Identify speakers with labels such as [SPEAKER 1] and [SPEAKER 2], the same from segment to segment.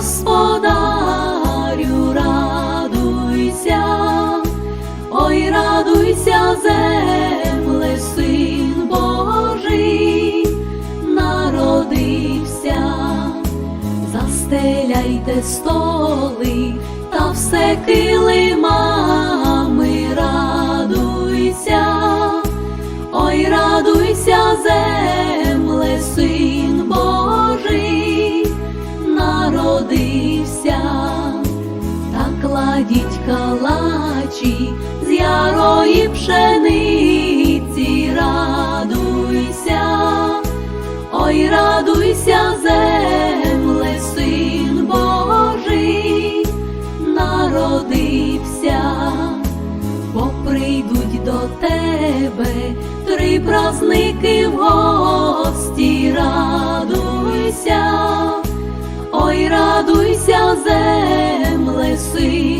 [SPEAKER 1] господарю, радуйся, ой, радуйся, земле, син Божий, народився, застеляйте столи та все килимами, радуйся, калачі з ярої пшениці, радуйся, ой, радуйся, земле, син Божий, народився, бо прийдуть до тебе три праздники в гості, радуйся, ой, радуйся, земле, син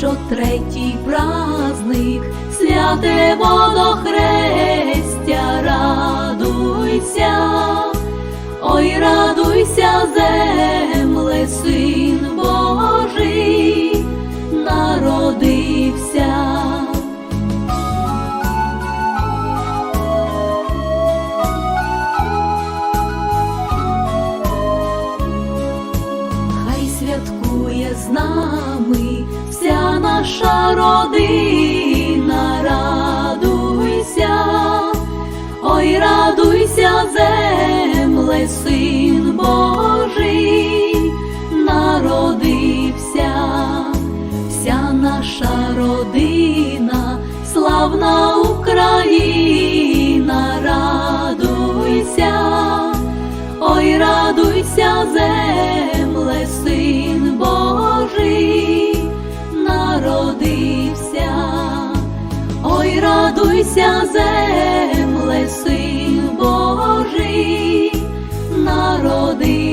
[SPEAKER 1] що третій праздник, святе водохрестя, радуйся, ой, радуйся, земле, син Божий, народився. Хай святкує з нами наша родина, радуйся, ой, радуйся, земле, син Божий, народився, вся наша родина, славна Україна, радуйся. Ой, радуйся, земле, син радуйся, земле, син Божий, народився.